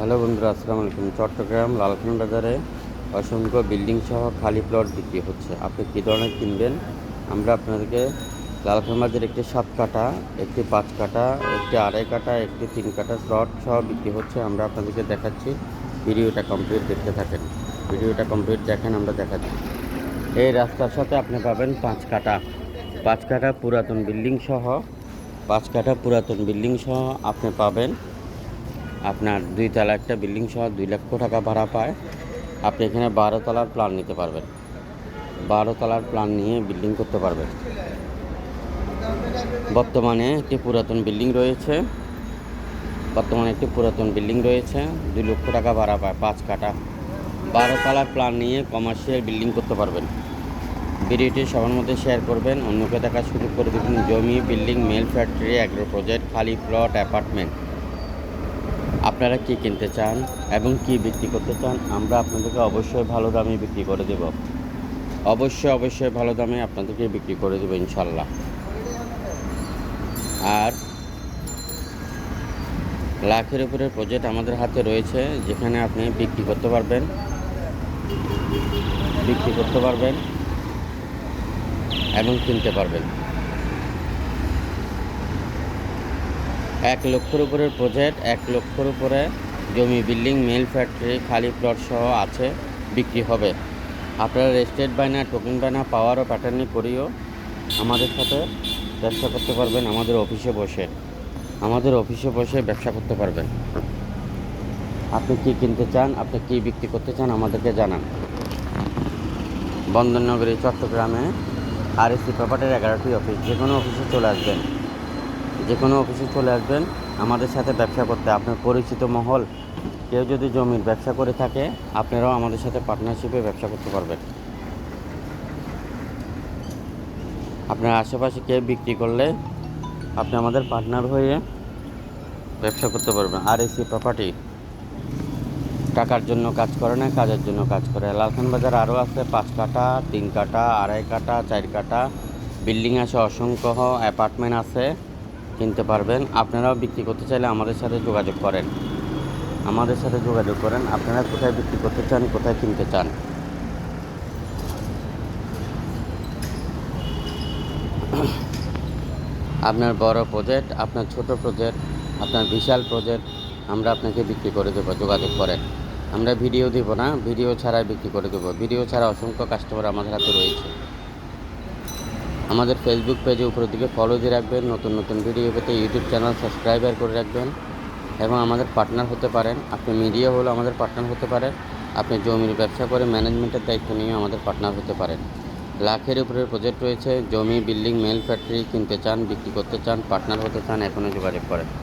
Hello বন্ধুরা, আসসালামু আলাইকুম। চট্টগ্রাম লালখান বাজারে অসংখ্য বিল্ডিং সহ খালি প্লট বিক্রি হচ্ছে। আপনি কী ধরনের কিনবেন? আমরা আপনাদেরকে লালখান বাজারে একটি সাত কাটা একটি পাঁচ কাটা একটি আড়াই কাটা একটি তিন কাটা প্লট সহ বিক্রি হচ্ছে। আমরা আপনাদেরকে দেখাচ্ছি, ভিডিওটা কমপ্লিট দেখতে থাকেন। ভিডিওটা কমপ্লিট দেখেন, আমরা দেখাচ্ছি। এই রাস্তার সাথে আপনি পাবেন পাঁচ কাটা পাঁচ কাটা পুরাতন বিল্ডিং সহ, পাঁচ কাটা পুরাতন বিল্ডিং সহ আপনি পাবেন আপনার দুই তলা একটা বিল্ডিং সহ দুই লক্ষ টাকা ভাড়া পায়। আপনি এখানে বারো তলার প্ল্যান নিতে পারবেন। বারো তলার প্ল্যান নিয়ে বিল্ডিং করতে পারবেন। বর্তমানে একটি পুরাতন বিল্ডিং রয়েছে। বর্তমানে একটি পুরাতন বিল্ডিং রয়েছে। দুই লক্ষ টাকা ভাড়া পায় পাঁচ কাটা বারো তলার প্ল্যান নিয়ে কমার্শিয়াল বিল্ডিং করতে পারবেন। ভিডিওটি সবার মধ্যে শেয়ার করবেন। অন্যকে দেখার সুযোগ করে দেবেন। জমি building mill factory agro project খালি প্লট অ্যাপার্টমেন্ট আপনারা কি কিনতে চান এবং কি বিক্রি করতে চান, আমরা আপনাদেরকে অবশ্যই ভালো দামে বিক্রি করে দেব। অবশ্যই অবশ্যই ভালো দামে আপনাদেরকে বিক্রি করে দেবো ইনশাল্লাহ আর লাখের উপরে প্রজেক্ট আমাদের হাতে রয়েছে, যেখানে আপনি বিক্রি করতে পারবেন। বিক্রি করতে পারবেন এবং কিনতে পারবেন। এক লক্ষের উপরের প্রজেক্ট এক লক্ষের উপরে জমি বিল্ডিং মিল ফ্যাক্টরি খালি প্লট সহ আছে, বিক্রি হবে। আপনারা রেস্টেড বায়না টোকেন বায়না পাওয়ার ও প্যাটার্নি করিও আমাদের সাথে ব্যবসা করতে পারবেন, আমাদের অফিসে বসে। আমাদের অফিসে বসে ব্যবসা করতে পারবেন। আপনি কি কিনতে চান, আপনি কি বিক্রি করতে চান, আমাদেরকে জানান। বন্দরনগরী, চট্টগ্রামে আর এসি প্রপার্টির এগারোটি অফিস যে কোনো অফিসে চলে আসবেন। যে কোনো অফিসে চলে আসবেন, আমাদের সাথে ব্যবসা করতে। আপনার পরিচিত মহল, কেউ যদি জমির ব্যবসা করে থাকে, আপনারাও আমাদের সাথে পার্টনারশিপে ব্যবসা করতে পারবেন। আপনার আশেপাশে কেউ বিক্রি করলে, আপনি আমাদের পার্টনার হয়ে ব্যবসা করতে পারবেন। আর এসি প্রপার্টি টাকার জন্য কাজ করে না, কাজের জন্য কাজ করে। লালখান বাজার আরও আছে, পাঁচ কাটা তিন কাটা আড়াই কাটা চার কাটা বিল্ডিং আছে, অসংখ্য অ্যাপার্টমেন্ট আছে। কিনতে পারবেন। আপনারাও বিক্রি করতে চাইলে আমাদের সাথে যোগাযোগ করেন। আমাদের সাথে যোগাযোগ করেন। আপনারা কোথায় বিক্রি করতে চান, কোথায় কিনতে চান? আপনার বড় প্রজেক্ট, আপনার ছোট প্রজেক্ট, আপনার বিশাল প্রজেক্ট, আমরা আপনাকে বিক্রি করে দেবো, যোগাযোগ করেন। আমরা ভিডিও দিব না, ভিডিও ছাড়াই বিক্রি করে দেবো। ভিডিও ছাড়া অসংখ্য কাস্টমার আমাদের হাতে রয়েছে। আমাদের ফেসবুক পেজে উপরের দিকে ফলো দিয়ে রাখবেন, নতুন নতুন ভিডিও পেতে ইউটিউব চ্যানেল সাবস্ক্রাইবার করে রাখবেন এবং আমাদের পার্টনার হতে পারেন। আপনি মিডিয়া হলে আমাদের পার্টনার হতে পারেন। আপনি জমির ব্যবসা করে ম্যানেজমেন্টের দায়িত্ব নিয়ে আমাদের পার্টনার হতে পারেন। লাখের উপরে প্রজেক্ট রয়েছে। জমি বিল্ডিং মেল ফ্যাক্টরি কিনতে চান, বিক্রি করতে চান পার্টনার হতে চান এখনও যোগাযোগ করেন।